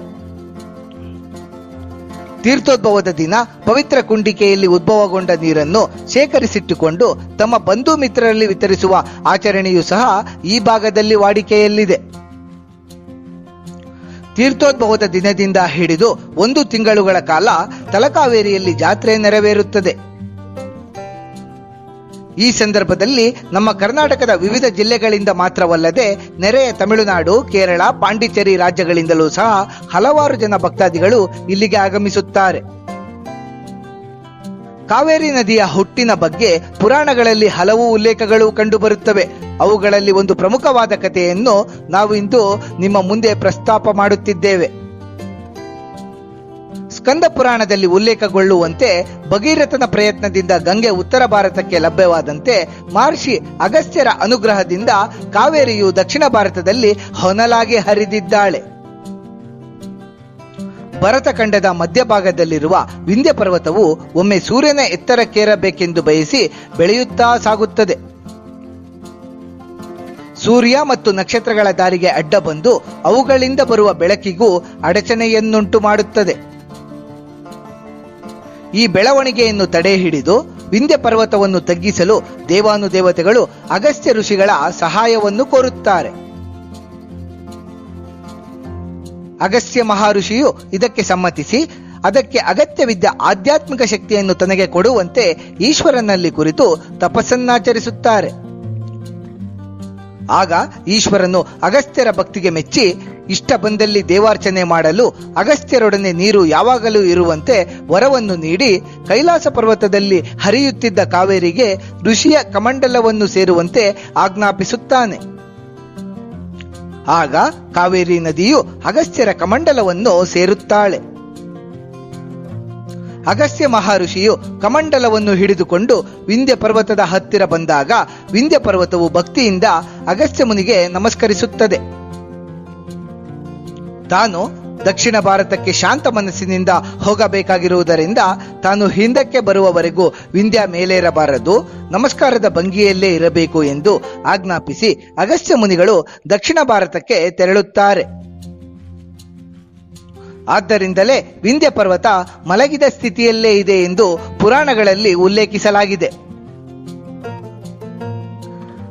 ತೀರ್ಥೋದ್ಭವದ ದಿನ ಪವಿತ್ರ ಕುಂಡಿಕೆಯಲ್ಲಿ ಉದ್ಭವಗೊಂಡ ನೀರನ್ನು ಶೇಖರಿಸಿಟ್ಟುಕೊಂಡು ತಮ್ಮ ಬಂಧು ಮಿತ್ರರಲ್ಲಿ ವಿತರಿಸುವ ಆಚರಣೆಯೂ ಸಹ ಈ ಭಾಗದಲ್ಲಿ ವಾಡಿಕೆಯಲ್ಲಿದೆ. ತೀರ್ಥೋದ್ಭವದ ದಿನದಿಂದ ಹಿಡಿದು ಒಂದು ತಿಂಗಳುಗಳ ಕಾಲ ತಲಕಾವೇರಿಯಲ್ಲಿ ಜಾತ್ರೆ ನೆರವೇರುತ್ತದೆ. ಈ ಸಂದರ್ಭದಲ್ಲಿ ನಮ್ಮ ಕರ್ನಾಟಕದ ವಿವಿಧ ಜಿಲ್ಲೆಗಳಿಂದ ಮಾತ್ರವಲ್ಲದೆ ನೆರೆಯ ತಮಿಳುನಾಡು, ಕೇರಳ, ಪಾಂಡಿಚೇರಿ ರಾಜ್ಯಗಳಿಂದಲೂ ಸಹ ಹಲವಾರು ಜನ ಭಕ್ತಾದಿಗಳು ಇಲ್ಲಿಗೆ ಆಗಮಿಸುತ್ತಾರೆ. ಕಾವೇರಿ ನದಿಯ ಹುಟ್ಟಿನ ಬಗ್ಗೆ ಪುರಾಣಗಳಲ್ಲಿ ಹಲವು ಉಲ್ಲೇಖಗಳು ಕಂಡುಬರುತ್ತವೆ. ಅವುಗಳಲ್ಲಿ ಒಂದು ಪ್ರಮುಖವಾದ ಕಥೆಯನ್ನು ನಾವು ಇಂದು ನಿಮ್ಮ ಮುಂದೆ ಪ್ರಸ್ತಾಪ ಮಾಡುತ್ತಿದ್ದೇವೆ. ಸ್ಕಂದ ಪುರಾಣದಲ್ಲಿ ಉಲ್ಲೇಖಗೊಳ್ಳುವಂತೆ ಭಗೀರಥನ ಪ್ರಯತ್ನದಿಂದ ಗಂಗೆ ಉತ್ತರ ಭಾರತಕ್ಕೆ ಲಭ್ಯವಾದಂತೆ ಮಹರ್ಷಿ ಅಗಸ್ತ್ಯರ ಅನುಗ್ರಹದಿಂದ ಕಾವೇರಿಯು ದಕ್ಷಿಣ ಭಾರತದಲ್ಲಿ ಹೊನಲಾಗಿ ಹರಿದಿದ್ದಾಳೆ. ಭರತಖಂಡದ ಮಧ್ಯಭಾಗದಲ್ಲಿರುವ ವಿಂಧ್ಯ ಪರ್ವತವು ಒಮ್ಮೆ ಸೂರ್ಯನ ಎತ್ತರಕ್ಕೇರಬೇಕೆಂದು ಬಯಸಿ ಬೆಳೆಯುತ್ತಾ ಸಾಗುತ್ತದೆ. ಸೂರ್ಯ ಮತ್ತು ನಕ್ಷತ್ರಗಳ ದಾರಿಗೆ ಅಡ್ಡ ಬಂದು ಅವುಗಳಿಂದ ಬರುವ ಬೆಳಕಿಗೂ ಅಡಚಣೆಯನ್ನುಂಟು ಮಾಡುತ್ತದೆ. ಈ ಬೆಳವಣಿಗೆಯನ್ನು ತಡೆ ಹಿಡಿದು ವಿಂಧ್ಯ ಪರ್ವತವನ್ನು ತಗ್ಗಿಸಲು ದೇವಾನುದೇವತೆಗಳು ಅಗಸ್ತ್ಯ ಋಷಿಗಳ ಸಹಾಯವನ್ನು ಕೋರುತ್ತಾರೆ. ಅಗಸ್ತ್ಯ ಮಹಾಋಷಿಯು ಇದಕ್ಕೆ ಸಮ್ಮತಿಸಿ ಅದಕ್ಕೆ ಅಗತ್ಯವಿದ್ದ ಆಧ್ಯಾತ್ಮಿಕ ಶಕ್ತಿಯನ್ನು ತನಗೆ ಕೊಡುವಂತೆ ಈಶ್ವರನಲ್ಲಿ ಕುರಿತು ತಪಸ್ಸನ್ನಾಚರಿಸುತ್ತಾರೆ. ಆಗ ಈಶ್ವರನು ಅಗಸ್ತ್ಯರ ಭಕ್ತಿಗೆ ಮೆಚ್ಚಿ ಇಷ್ಟ ಬಂದಲ್ಲಿ ದೇವಾರ್ಚನೆ ಮಾಡಲು ಅಗಸ್ತ್ಯರೊಡನೆ ನೀರು ಯಾವಾಗಲೂ ಇರುವಂತೆ ವರವನ್ನು ನೀಡಿ ಕೈಲಾಸ ಪರ್ವತದಲ್ಲಿ ಹರಿಯುತ್ತಿದ್ದ ಕಾವೇರಿಗೆ ಋಷಿಯ ಕಮಂಡಲವನ್ನು ಸೇರುವಂತೆ ಆಜ್ಞಾಪಿಸುತ್ತಾನೆ. ಆಗ ಕಾವೇರಿ ನದಿಯು ಅಗಸ್ತ್ಯರ ಕಮಂಡಲವನ್ನು ಸೇರುತ್ತಾಳೆ. ಅಗಸ್ತ್ಯ ಮಹಾಋಷಿಯು ಕಮಂಡಲವನ್ನು ಹಿಡಿದುಕೊಂಡು ವಿಂಧ್ಯ ಪರ್ವತದ ಹತ್ತಿರ ಬಂದಾಗ ವಿಂಧ್ಯ ಪರ್ವತವು ಭಕ್ತಿಯಿಂದ ಅಗಸ್ತ್ಯ ಮುನಿಗೆ ನಮಸ್ಕರಿಸುತ್ತದೆ. ತಾನು ದಕ್ಷಿಣ ಭಾರತಕ್ಕೆ ಶಾಂತ ಮನಸ್ಸಿನಿಂದ ಹೋಗಬೇಕಾಗಿರುವುದರಿಂದ ತಾನು ಹಿಂದಕ್ಕೆ ಬರುವವರೆಗೂ ವಿಂಧ್ಯ ಮೇಲೇರಬಾರದು, ನಮಸ್ಕಾರದ ಭಂಗಿಯಲ್ಲೇ ಇರಬೇಕು ಎಂದು ಆಜ್ಞಾಪಿಸಿ ಅಗಸ್ತ್ಯ ಮುನಿಗಳು ದಕ್ಷಿಣ ಭಾರತಕ್ಕೆ ತೆರಳುತ್ತಾರೆ. ಆದ್ದರಿಂದಲೇ ವಿಂಧ್ಯ ಪರ್ವತ ಮಲಗಿದ ಸ್ಥಿತಿಯಲ್ಲೇ ಇದೆ ಎಂದು ಪುರಾಣಗಳಲ್ಲಿ ಉಲ್ಲೇಖಿಸಲಾಗಿದೆ.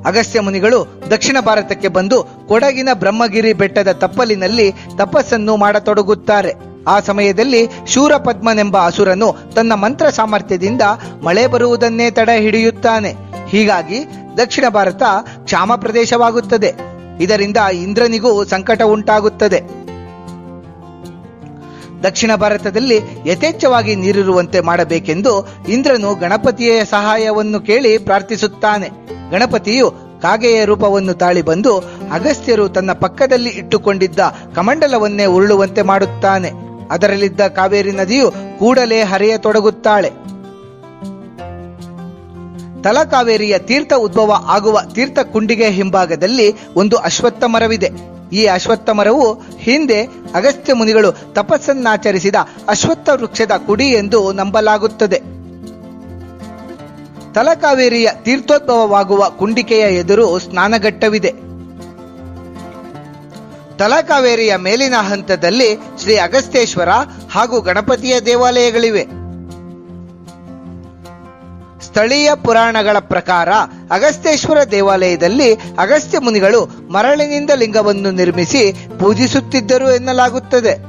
ಅಗಸ್ತ್ಯ ಮುನಿಗಳು ದಕ್ಷಿಣ ಭಾರತಕ್ಕೆ ಬಂದು ಕೊಡಗಿನ ಬ್ರಹ್ಮಗಿರಿ ಬೆಟ್ಟದ ತಪ್ಪಲಿನಲ್ಲಿ ತಪಸ್ಸನ್ನು ಮಾಡತೊಡಗುತ್ತಾರೆ. ಆ ಸಮಯದಲ್ಲಿ ಶೂರಪದ್ಮನೆಂಬ ಅಸುರನು ತನ್ನ ಮಂತ್ರ ಸಾಮರ್ಥ್ಯದಿಂದ ಮಳೆ ಬರುವುದನ್ನೇ ತಡೆ ಹಿಡಿಯುತ್ತಾನೆ. ಹೀಗಾಗಿ ದಕ್ಷಿಣ ಭಾರತ ಕ್ಷಾಮ ಪ್ರದೇಶವಾಗುತ್ತದೆ. ಇದರಿಂದ ಇಂದ್ರನಿಗೂ ಸಂಕಟ ಉಂಟಾಗುತ್ತದೆ. ದಕ್ಷಿಣ ಭಾರತದಲ್ಲಿ ಯಥೇಚ್ಛವಾಗಿ ನೀರಿರುವಂತೆ ಮಾಡಬೇಕೆಂದು ಇಂದ್ರನು ಗಣಪತಿಯ ಸಹಾಯವನ್ನು ಕೇಳಿ ಪ್ರಾರ್ಥಿಸುತ್ತಾನೆ. ಗಣಪತಿಯು ಕಾಗೆಯ ರೂಪವನ್ನು ತಾಳಿ ಬಂದು ಅಗಸ್ತ್ಯರು ತನ್ನ ಪಕ್ಕದಲ್ಲಿ ಇಟ್ಟುಕೊಂಡಿದ್ದ ಕಮಂಡಲವನ್ನೇ ಉರುಳುವಂತೆ ಮಾಡುತ್ತಾನೆ. ಅದರಲ್ಲಿದ್ದ ಕಾವೇರಿ ನದಿಯು ಕೂಡಲೇ ಹರಿಯತೊಡಗುತ್ತಾಳೆ. ತಲಕಾವೇರಿಯ ತೀರ್ಥ ಉದ್ಭವ ಆಗುವ ತೀರ್ಥ ಕುಂಡಿಗೆ ಹಿಂಭಾಗದಲ್ಲಿ ಒಂದು ಅಶ್ವತ್ಥ ಮರವಿದೆ. ಈ ಅಶ್ವತ್ಥ ಮರವು ಹಿಂದೆ ಅಗಸ್ತ್ಯ ಮುನಿಗಳು ತಪಸ್ಸನ್ನಾಚರಿಸಿದ ಅಶ್ವತ್ಥ ವೃಕ್ಷದ ಕುಡಿ ಎಂದು ನಂಬಲಾಗುತ್ತದೆ. ತಲಕಾವೇರಿಯ ತೀರ್ಥೋದ್ಭವವಾಗುವ ಕುಂಡಿಕೆಯ ಎದುರು ಸ್ನಾನಘಟ್ಟವಿದೆ. ತಲಕಾವೇರಿಯ ಮೇಲಿನ ಹಂತದಲ್ಲಿ ಶ್ರೀ ಅಗಸ್ತ್ಯೇಶ್ವರ ಹಾಗೂ ಗಣಪತಿಯ ದೇವಾಲಯಗಳಿವೆ. ಸ್ಥಳೀಯ ಪುರಾಣಗಳ ಪ್ರಕಾರ ಅಗಸ್ತ್ಯೇಶ್ವರ ದೇವಾಲಯದಲ್ಲಿ ಅಗಸ್ತ್ಯ ಮುನಿಗಳು ಮರಳಿನಿಂದ ಲಿಂಗವನ್ನು ನಿರ್ಮಿಸಿ ಪೂಜಿಸುತ್ತಿದ್ದರು ಎನ್ನಲಾಗುತ್ತದೆ.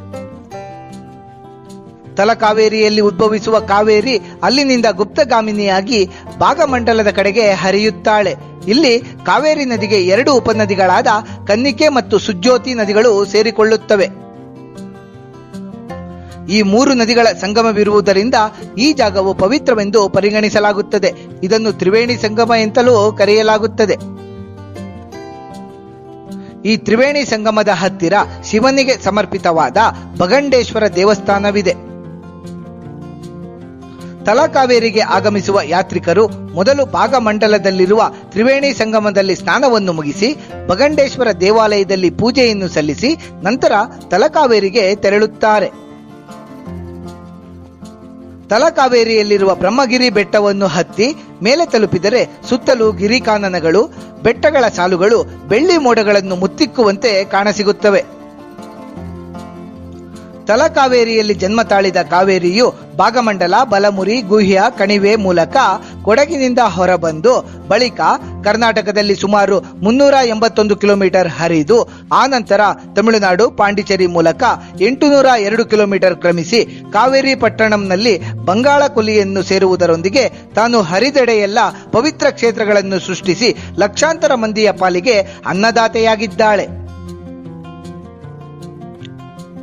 ತಲಕಾವೇರಿಯಲ್ಲಿ ಉದ್ಭವಿಸುವ ಕಾವೇರಿ ಅಲ್ಲಿನಿಂದ ಗುಪ್ತಗಾಮಿನಿಯಾಗಿ ಭಾಗಮಂಡಲದ ಕಡೆಗೆ ಹರಿಯುತ್ತಾಳೆ. ಇಲ್ಲಿ ಕಾವೇರಿ ನದಿಗೆ ಎರಡು ಉಪನದಿಗಳಾದ ಕನ್ನಿಕೆ ಮತ್ತು ಸುಜ್ಯೋತಿ ನದಿಗಳು ಸೇರಿಕೊಳ್ಳುತ್ತವೆ. ಈ ಮೂರು ನದಿಗಳ ಸಂಗಮವಿರುವುದರಿಂದ ಈ ಜಾಗವು ಪವಿತ್ರವೆಂದು ಪರಿಗಣಿಸಲಾಗುತ್ತದೆ. ಇದನ್ನು ತ್ರಿವೇಣಿ ಸಂಗಮ ಎಂತಲೂ ಕರೆಯಲಾಗುತ್ತದೆ. ಈ ತ್ರಿವೇಣಿ ಸಂಗಮದ ಹತ್ತಿರ ಶಿವನಿಗೆ ಸಮರ್ಪಿತವಾದ ಭಗಂಡೇಶ್ವರ ದೇವಸ್ಥಾನವಿದೆ. ತಲಕಾವೇರಿಗೆ ಆಗಮಿಸುವ ಯಾತ್ರಿಕರು ಮೊದಲು ಭಾಗಮಂಡಲದಲ್ಲಿರುವ ತ್ರಿವೇಣಿ ಸಂಗಮದಲ್ಲಿ ಸ್ನಾನವನ್ನು ಮುಗಿಸಿ ಬಗಂಡೇಶ್ವರ ದೇವಾಲಯದಲ್ಲಿ ಪೂಜೆಯನ್ನು ಸಲ್ಲಿಸಿ, ನಂತರ ತಲಕಾವೇರಿಗೆ ತೆರಳುತ್ತಾರೆ. ತಲಕಾವೇರಿಯಲ್ಲಿರುವ ಬ್ರಹ್ಮಗಿರಿ ಬೆಟ್ಟವನ್ನು ಹತ್ತಿ ಮೇಲೆ ತಲುಪಿದರೆ ಸುತ್ತಲೂ ಗಿರಿಕಾನನಗಳು, ಬೆಟ್ಟಗಳ ಸಾಲುಗಳು, ಬೆಳ್ಳಿ ಮೋಡಗಳನ್ನು ಮುತ್ತಿಕ್ಕುವಂತೆ ಕಾಣಸಿಗುತ್ತವೆ. ತಲಕಾವೇರಿಯಲ್ಲಿ ಜನ್ಮ ತಾಳಿದ ಕಾವೇರಿಯು ಭಾಗಮಂಡಲ, ಬಲಮುರಿ, ಗುಹ್ಯ, ಕಣಿವೆ ಮೂಲಕ ಕೊಡಗಿನಿಂದ ಹೊರಬಂದು ಬಳಿಕ ಕರ್ನಾಟಕದಲ್ಲಿ ಸುಮಾರು ಮುನ್ನೂರ ಎಂಬತ್ತೊಂದು ಕಿಲೋಮೀಟರ್ ಹರಿದು ಆನಂತರ ತಮಿಳುನಾಡು, ಪಾಂಡಿಚೇರಿ ಮೂಲಕ ಎಂಟುನೂರ ಎರಡು ಕಿಲೋಮೀಟರ್ ಕ್ರಮಿಸಿ ಕಾವೇರಿ ಪಟ್ಟಣಂನಲ್ಲಿ ಬಂಗಾಳ ಕೊಲ್ಲಿಯನ್ನು ಸೇರುವುದರೊಂದಿಗೆ ತಾನು ಹರಿದೆಡೆಯೆಲ್ಲ ಪವಿತ್ರ ಕ್ಷೇತ್ರಗಳನ್ನು ಸೃಷ್ಟಿಸಿ ಲಕ್ಷಾಂತರ ಮಂದಿಯ ಪಾಲಿಗೆ ಅನ್ನದಾತೆಯಾಗಿದ್ದಾಳೆ.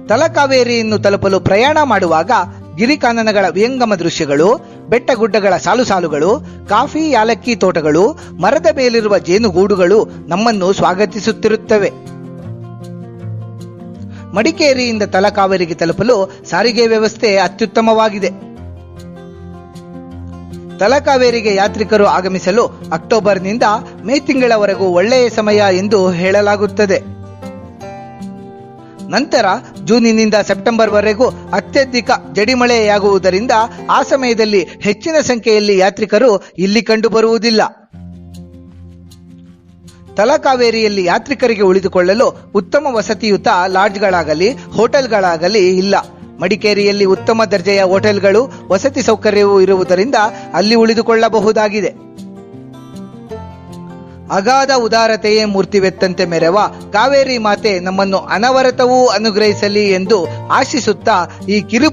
ತಲಕಾವೇರಿಯನ್ನು ತಲುಪಲು ಪ್ರಯಾಣ ಮಾಡುವಾಗ ಗಿರಿಕಾನನಗಳ ವ್ಯಂಗಮ ದೃಶ್ಯಗಳು ಬೆಟ್ಟ ಗುಡ್ಡಗಳ ಸಾಲು ಸಾಲುಗಳು ಕಾಫಿ ಯಾಲಕ್ಕಿ ತೋಟಗಳು, ಮರದ ಮೇಲಿರುವ ಜೇನುಗೂಡುಗಳು ನಮ್ಮನ್ನು ಸ್ವಾಗತಿಸುತ್ತಿರುತ್ತವೆ. ಮಡಿಕೇರಿಯಿಂದ ತಲಕಾವೇರಿಗೆ ತಲುಪಲು ಸಾರಿಗೆ ವ್ಯವಸ್ಥೆ ಅತ್ಯುತ್ತಮವಾಗಿದೆ. ತಲಕಾವೇರಿಗೆ ಯಾತ್ರಿಕರು ಆಗಮಿಸಲು ಅಕ್ಟೋಬರ್ನಿಂದ ಮೇ ತಿಂಗಳವರೆಗೂ ಒಳ್ಳೆಯ ಸಮಯ ಎಂದು ಹೇಳಲಾಗುತ್ತದೆ. ನಂತರ ಜೂನಿನಿಂದ ಸೆಪ್ಟೆಂಬರ್ವರೆಗೂ ಅತ್ಯಧಿಕ ಜಡಿಮಳೆಯಾಗುವುದರಿಂದ ಆ ಸಮಯದಲ್ಲಿ ಹೆಚ್ಚಿನ ಸಂಖ್ಯೆಯಲ್ಲಿ ಯಾತ್ರಿಕರು ಇಲ್ಲಿ ಕಂಡುಬರುವುದಿಲ್ಲ. ತಲಕಾವೇರಿಯಲ್ಲಿ ಯಾತ್ರಿಕರಿಗೆ ಉಳಿದುಕೊಳ್ಳಲು ಉತ್ತಮ ವಸತಿಯುತ ಲಾಡ್ಜ್ಗಳಾಗಲಿ, ಹೋಟೆಲ್ಗಳಾಗಲಿ ಇಲ್ಲ. ಮಡಿಕೇರಿಯಲ್ಲಿ ಉತ್ತಮ ದರ್ಜೆಯ ಹೋಟೆಲ್ಗಳು, ವಸತಿ ಸೌಕರ್ಯವೂ ಇರುವುದರಿಂದ ಅಲ್ಲಿ ಉಳಿದುಕೊಳ್ಳಬಹುದಾಗಿದೆ. ಅಗಾಧ ಉದಾರತೆಯೇ ಮೂರ್ತಿವೆತ್ತಂತೆ ಮೆರೆವ ಕಾವೇರಿ ಮಾತೆ ನಮ್ಮನ್ನು ಅನವರತವೂ ಅನುಗ್ರಹಿಸಲಿ ಎಂದು ಆಶಿಸುತ್ತಾ ಈ ಕಿರು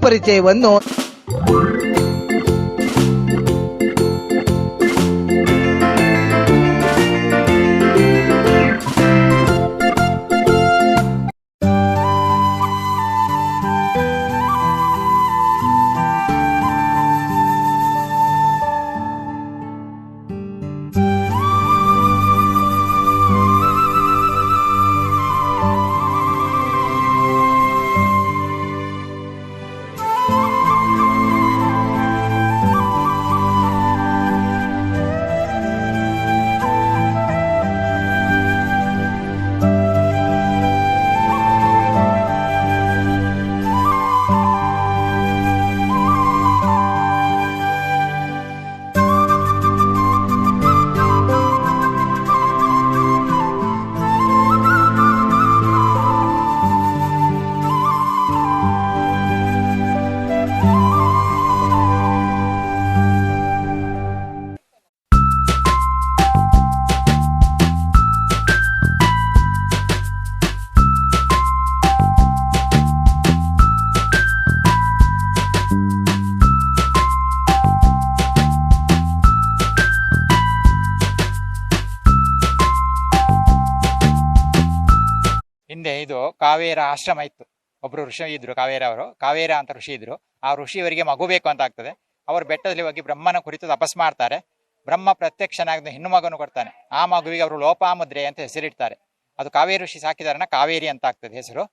ಆಶ್ರಮ ಇತ್ತು ಒಬ್ರು ಋಷಿ ಇದ್ರು, ಕಾವೇರ ಅವರು. ಕಾವೇರ ಅಂತ ಋಷಿ ಇದ್ರು. ಆ ಋಷಿಯವರಿಗೆ ಮಗು ಬೇಕು ಅಂತ ಆಗ್ತದೆ. ಅವರು ಬೆಟ್ಟದಲ್ಲಿ ಹೋಗಿ ಬ್ರಹ್ಮನ ಕುರಿತು ತಪಸ್ ಮಾಡ್ತಾರೆ. ಬ್ರಹ್ಮ ಪ್ರತ್ಯಕ್ಷನಾಗ ಹೆಣ್ಣು ಮಗನು ಕೊಡ್ತಾನೆ. ಆ ಮಗುವಿಗೆ ಅವರು ಲೋಪಾಮುದ್ರೆ ಅಂತ ಹೆಸರಿಡ್ತಾರೆ. ಅದು ಕಾವೇರಿ ಋಷಿ ಸಾಕಿದಾರನ ಕಾವೇರಿ ಅಂತ ಆಗ್ತದೆ ಹೆಸರು.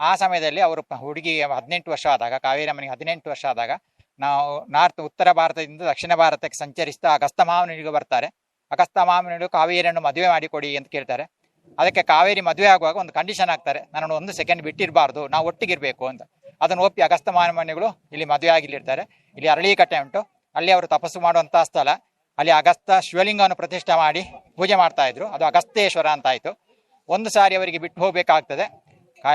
ಆ ಸಮಯದಲ್ಲಿ ಅವರು ಹುಡುಗಿ ಹದಿನೆಂಟು ವರ್ಷ ಆದಾಗ, ಕಾವೇರಿ ಮನೆಗೆ ಹದಿನೆಂಟು ವರ್ಷ ಆದಾಗ ನಾವು ನಾರ್ತ್, ಉತ್ತರ ಭಾರತದಿಂದ ದಕ್ಷಿಣ ಭಾರತಕ್ಕೆ ಸಂಚರಿಸ್ತಾ ಅಗಸ್ತ ಮಾವನಿಗೆ ಬರ್ತಾರೆ. ಅಗಸ್ತ ಮಾವನಿಗೆ ಕಾವೇರಿಯನ್ನು ಮದುವೆ ಮಾಡಿಕೊಡಿ ಅಂತ ಕೇಳ್ತಾರೆ. ಅದಕ್ಕೆ ಕಾವೇರಿ ಮದುವೆ ಆಗುವಾಗ ಒಂದು ಕಂಡೀಷನ್ ಆಗ್ತಾರೆ. ನಾನು ಒಂದು ಸೆಕೆಂಡ್ ಬಿಟ್ಟಿರಬಾರ್ದು. ನಾವು ಒಟ್ಟಿಗಿರಬೇಕು ಅಂತ. ಅದನ್ನು ಒಪ್ಪಿ ಅಗಸ್ತ ಮಾನಮಾನ್ಯಗಳು ಇಲ್ಲಿ ಮದುವೆ ಆಗಿಲ್ಲಿರ್ತಾರೆ ಇಲ್ಲಿ ಅರಳಿಕಟ್ಟೆ ಉಂಟು. ಅಲ್ಲಿ ಅವರು ತಪಸ್ಸು ಮಾಡುವಂಥ ಸ್ಥಳ. ಅಲ್ಲಿ ಅಗಸ್ತ ಶಿವಲಿಂಗವನ್ನು ಪ್ರತಿಷ್ಠೆ ಮಾಡಿ ಪೂಜೆ ಮಾಡ್ತಾ ಇದ್ರು. ಅದು ಅಗಸ್ತೇಶ್ವರ ಅಂತ ಆಯ್ತು. ಒಂದು ಸಾರಿ ಅವರಿಗೆ ಬಿಟ್ಟು ಹೋಗಬೇಕಾಗ್ತದೆ.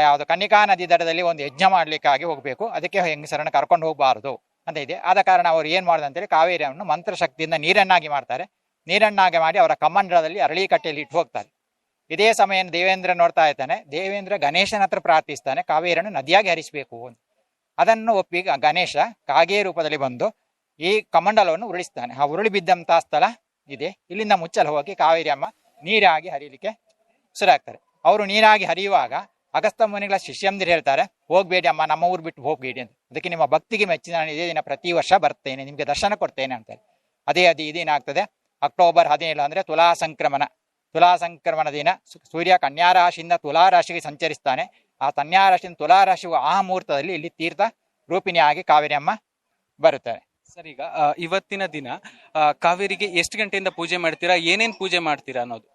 ಯಾವುದು ಕನ್ನಿಕಾ ನದಿ ದಡದಲ್ಲಿ ಒಂದು ಯಜ್ಞ ಮಾಡಲಿಕ್ಕಾಗಿ ಹೋಗಬೇಕು. ಅದಕ್ಕೆ ಹೆಂಗಸರನ್ನು ಕರ್ಕೊಂಡು ಹೋಗಬಾರದು ಅಂತ ಇದೆ. ಆದ ಕಾರಣ ಅವರು ಏನು ಮಾಡಿದೆ ಅಂತೇಳಿ ಕಾವೇರಿಯನ್ನು ಮಂತ್ರಶಕ್ತಿಯಿಂದ ನೀರನ್ನಾಗಿ ಮಾಡ್ತಾರೆ. ನೀರನ್ನಾಗಿ ಮಾಡಿ ಅವರ ಕಮ್ಮಂಡಲದಲ್ಲಿ ಅರಳಿ ಕಟ್ಟೆಯಲ್ಲಿ ಇಟ್ಟು ಹೋಗ್ತಾರೆ. ಇದೇ ಸಮಯ ದೇವೇಂದ್ರ ನೋಡ್ತಾ ಇದ್ದಾನೆ. ದೇವೇಂದ್ರ ಗಣೇಶನ ಹತ್ರ ಪ್ರಾರ್ಥಿಸ್ತಾನೆ. ಕಾವೇರಿಯನ್ನು ನದಿಯಾಗಿ ಹರಿಸಬೇಕು ಅಂತ. ಅದನ್ನು ಒಪ್ಪಿ ಗಣೇಶ ಕಾಗೆ ರೂಪದಲ್ಲಿ ಬಂದು ಈ ಕಮಂಡಲವನ್ನು ಉರುಳಿಸ್ತಾನೆ. ಆ ಉರುಳಿ ಬಿದ್ದಂತಹ ಸ್ಥಳ ಇದೆ. ಇಲ್ಲಿಂದ ಮುಚ್ಚಲು ಹೋಗಿ ಕಾವೇರಿ ಅಮ್ಮ ನೀರಾಗಿ ಹರಿಲಿಕ್ಕೆ ಶುರುವಾಗ್ತಾರೆ ಅವರು ನೀರಾಗಿ ಹರಿಯುವಾಗ ಅಗಸ್ತ ಮುನಿಗಳ ಶಿಷ್ಯಂದಿರು ಹೇಳ್ತಾರೆ, ಹೋಗ್ಬೇಡಿ ಅಮ್ಮ, ನಮ್ಮ ಊರು ಬಿಟ್ಟು ಹೋಗ್ಬೇಡಿ ಅಂತ. ಅದಕ್ಕೆ ನಿಮ್ಮ ಭಕ್ತಿಗೆ ಮೆಚ್ಚಿನ ನಾನು ಇದೇ ದಿನ ಪ್ರತಿ ವರ್ಷ ಬರ್ತೇನೆ, ನಿಮಗೆ ದರ್ಶನ ಕೊಡ್ತೇನೆ ಅಂತಾರೆ ಅದೇ, ಅದು ಇದೇನಾಗ್ತದೆ ಅಕ್ಟೋಬರ್ ಹದಿನೇಳು ಅಂದ್ರೆ ತುಲಾ ಸಂಕ್ರಮಣ ತುಲಾ ಸಂಕ್ರಮಣ ದಿನ ಸೂರ್ಯ ಕನ್ಯಾ ರಾಶಿಯಿಂದ ತುಲಾ ರಾಶಿಗೆ ಸಂಚರಿಸ್ತಾನೆ. ಆ ಕನ್ಯಾ ರಾಶಿಯಿಂದ ತುಲಾ ರಾಶಿ ಆ ಮುಹೂರ್ತದಲ್ಲಿ ಇಲ್ಲಿ ತೀರ್ಥ ರೂಪಿಣಿಯಾಗಿ ಕಾವೇರಿ ಅಮ್ಮ ಬರುತ್ತಾರೆ. ಸರ್ ಈಗ ಇವತ್ತಿನ ದಿನ ಕಾವೇರಿಗೆ ಎಷ್ಟು ಗಂಟೆಯಿಂದ ಪೂಜೆ ಮಾಡ್ತೀರಾ? ಏನೇನು ಪೂಜೆ ಮಾಡ್ತೀರಾ ಅನ್ನೋದು?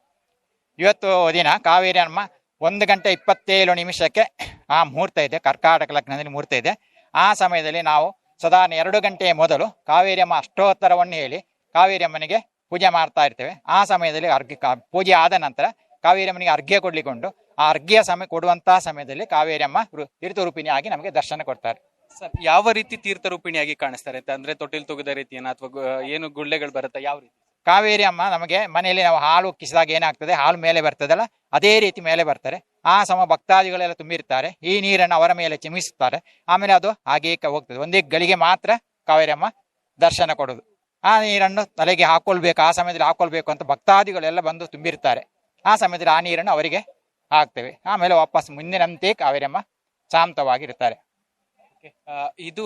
ಇವತ್ತು ದಿನ ಕಾವೇರಿ ಅಮ್ಮ ಒಂದು ಗಂಟೆ ಇಪ್ಪತ್ತೇಳು ನಿಮಿಷಕ್ಕೆ ಆ ಮುಹೂರ್ತ ಇದೆ. ಕರ್ಕಾಟಕ ಲಗ್ನದಲ್ಲಿ ಮುಹೂರ್ತ ಇದೆ. ಆ ಸಮಯದಲ್ಲಿ ನಾವು ಸದಾ ಎರಡು ಗಂಟೆಯ ಮೊದಲು ಕಾವೇರಿ ಅಮ್ಮ ಅಷ್ಟೋತ್ತರವನ್ನು ಹೇಳಿ ಕಾವೇರಿ ಅಮ್ಮನಿಗೆ ಪೂಜೆ ಮಾಡ್ತಾ ಇರ್ತೇವೆ. ಆ ಸಮಯದಲ್ಲಿ ಅರ್ಘ್ಯ ಪೂಜೆ ಆದ ನಂತರ ಕಾವೇರಿ ಅಮ್ಮನಿಗೆ ಅರ್ಘ್ಯ ಕೊಡ್ಲಿಕೊಂಡು ಆ ಅರ್ಘ್ಯ ಸಮಯ ಕೊಡುವಂತಹ ಸಮಯದಲ್ಲಿ ಕಾವೇರಿ ಅಮ್ಮ ರು- ತೀರ್ಥರೂಪಿಣಿಯಾಗಿ ನಮಗೆ ದರ್ಶನ ಕೊಡ್ತಾರೆ. ಸರ್ ಯಾವ ರೀತಿ ತೀರ್ಥ ರೂಪಿಣಿಯಾಗಿ ಕಾಣಿಸ್ತಾರೆ ಅಂದ್ರೆ ತೊಟ್ಟಿಲ್ ತುಗಿದ ರೀತಿಯನ್ನ ಅಥವಾ ಏನು ಗುಳ್ಳೆಗಳು ಬರುತ್ತಾ ಯಾವ ರೀತಿ? ಕಾವೇರಿ ಅಮ್ಮ ನಮಗೆ ಮನೆಯಲ್ಲಿ ನಾವು ಹಾಲು ಕಿಸಿದಾಗ ಏನಾಗ್ತದೆ? ಹಾಲು ಮೇಲೆ ಬರ್ತದಲ್ಲ ಅದೇ ರೀತಿ ಮೇಲೆ ಬರ್ತಾರೆ. ಆ ಸಮ ಭಕ್ತಾದಿಗಳೆಲ್ಲ ತುಂಬಿರ್ತಾರೆ. ಈ ನೀರನ್ನು ಅವರ ಮೇಲೆ ಚಿಮಿಸುತ್ತಾರೆ ಆಮೇಲೆ ಅದು ಹಾಗೇ ಹೋಗ್ತದೆ. ಒಂದೇ ಗಳಿಗೆ ಮಾತ್ರ ಕಾವೇರಿ ಅಮ್ಮ ದರ್ಶನ ಕೊಡೋದು. ಆ ನೀರನ್ನು ತಲೆಗೆ ಹಾಕೊಳ್ಬೇಕು, ಆ ಸಮಯದಲ್ಲಿ ಹಾಕೊಳ್ಬೇಕು ಅಂತ ಭಕ್ತಾದಿಗಳೆಲ್ಲ ಬಂದು ತುಂಬಿರ್ತಾರೆ. ಆ ಸಮಯದಲ್ಲಿ ಆ ನೀರನ್ನು ಅವರಿಗೆ ಹಾಕ್ತೇವೆ. ಆಮೇಲೆ ವಾಪಸ್ ಮುಂದಿನಂತೆ ಕಾವೇರಿಯಮ್ಮ ಶಾಂತವಾಗಿರ್ತಾರೆ. ಇದು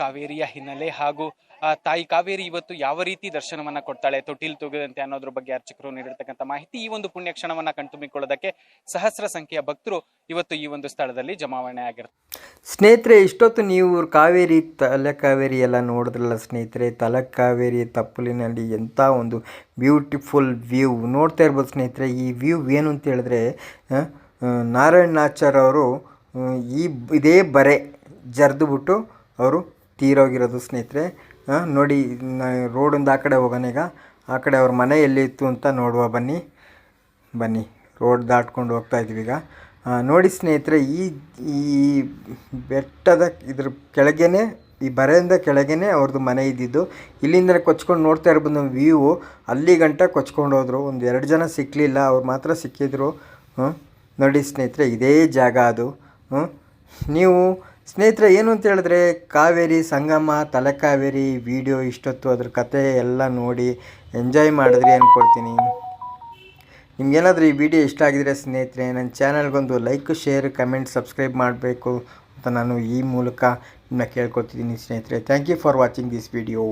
ಕಾವೇರಿಯ ಹಿನ್ನೆಲೆ ಹಾಗೂ ಆ, ತಾಯಿ ಕಾವೇರಿ ಇವತ್ತು ಯಾವ ರೀತಿ ದರ್ಶನವನ್ನ ಕೊಡ್ತಾಳೆ ತೊಟ್ಟಿಲು ತೂಗದಂತೆ ಅನ್ನೋದ್ರ ಬಗ್ಗೆ ಅರ್ಚಕರು ನೀಡಿರ್ತಕ್ಕಂಥ ಮಾಹಿತಿ ಈ ಒಂದು ಪುಣ್ಯ ಕ್ಷಣವನ್ನ ಕಣ್ತುಂಬಿಕೊಳ್ಳೋದಕ್ಕೆ ಸಹಸ್ರ ಸಂಖ್ಯೆಯ ಭಕ್ತರು ಇವತ್ತು ಈ ಒಂದು ಸ್ಥಳದಲ್ಲಿ ಜಮಾವಣೆ ಆಗಿರುತ್ತೆ ಸ್ನೇಹಿತರೆ ಇಷ್ಟೊತ್ತು ನೀವು ಕಾವೇರಿ ತಲೆ ಕಾವೇರಿ ಎಲ್ಲ ನೋಡಿದ್ರಲ್ಲ ಸ್ನೇಹಿತರೆ ತಲೆ ಕಾವೇರಿ ತಪ್ಪಲಿನಲ್ಲಿ ಎಂಥ ಒಂದು ಬ್ಯೂಟಿಫುಲ್ ವ್ಯೂ ನೋಡ್ತಾ ಇರ್ಬೋದು ಸ್ನೇಹಿತರೆ. ಈ ವ್ಯೂ ಏನು ಅಂತ ಹೇಳಿದ್ರೆ ನಾರಾಯಣಾಚಾರ್ ಅವರು ಈ ಇದೇ ಬರೆ ಜರ್ದುಬಿಟ್ಟು ಅವರು ತೀರೋಗಿರೋದು ಸ್ನೇಹಿತರೆ. ನೋಡಿ ರೋಡಿಂದ ಆ ಕಡೆ ಹೋಗೋಣ ಈಗ. ಆ ಕಡೆ ಅವ್ರ ಮನೆ ಎಲ್ಲಿತ್ತು ಅಂತ ನೋಡುವ, ಬನ್ನಿ. ಬನ್ನಿ, ರೋಡ್ ದಾಟ್ಕೊಂಡು ಹೋಗ್ತಾ ಇದ್ದೀವಿ ಈಗ. ನೋಡಿ ಸ್ನೇಹಿತರೆ, ಈ ಈ ಬೆಟ್ಟದ ಇದ್ರ ಕೆಳಗೇನೆ, ಈ ಬರೆಯಿಂದ ಕೆಳಗೇನೆ ಅವ್ರದ್ದು ಮನೆ ಇದ್ದಿದ್ದು. ಇಲ್ಲಿಂದ ಕೊಚ್ಕೊಂಡು ನೋಡ್ತಾ ಇರ್ಬೋದು ವ್ಯೂ. ಅಲ್ಲಿ ಗಂಟ ಕೊಚ್ಕೊಂಡು ಹೋದರು. ಒಂದು ಎರಡು ಜನ ಸಿಕ್ಕಲಿಲ್ಲ ಅವ್ರು ಮಾತ್ರ ಸಿಕ್ಕಿದ್ರು. ನೋಡಿ ಸ್ನೇಹಿತರೆ, ಇದೇ ಜಾಗ ಅದು. ನೀವು ಸ್ನೇಹಿತರೆ, ಏನು ಅಂತ ಹೇಳಿದ್ರೆ, ಕಾವೇರಿ, ಸಂಗಮ ತಲೆ ಕಾವೇರಿ ವಿಡಿಯೋ, ಇಷ್ಟೊತ್ತು ಅದ್ರ ಕತೆ ಎಲ್ಲ ನೋಡಿ ಎಂಜಾಯ್ ಮಾಡಿದ್ರಿ ಅಂದ್ಕೊಳ್ತೀನಿ ನಿಮ್ಗೇನಾದರೂ ಈ ವಿಡಿಯೋ ಇಷ್ಟ ಆಗಿದ್ರೆ ಸ್ನೇಹಿತರೆ, ನನ್ನ ಚಾನಲ್ಗೊಂದು ಲೈಕ್, ಶೇರ್, ಕಮೆಂಟ್, ಸಬ್ಸ್ಕ್ರೈಬ್ ಮಾಡಬೇಕು ಅಂತ ನಾನು ಈ ಮೂಲಕ ನಿಮ್ಮನ್ನ ಕೇಳ್ಕೊತಿದ್ದೀನಿ ಸ್ನೇಹಿತರೆ. Thank you for watching this video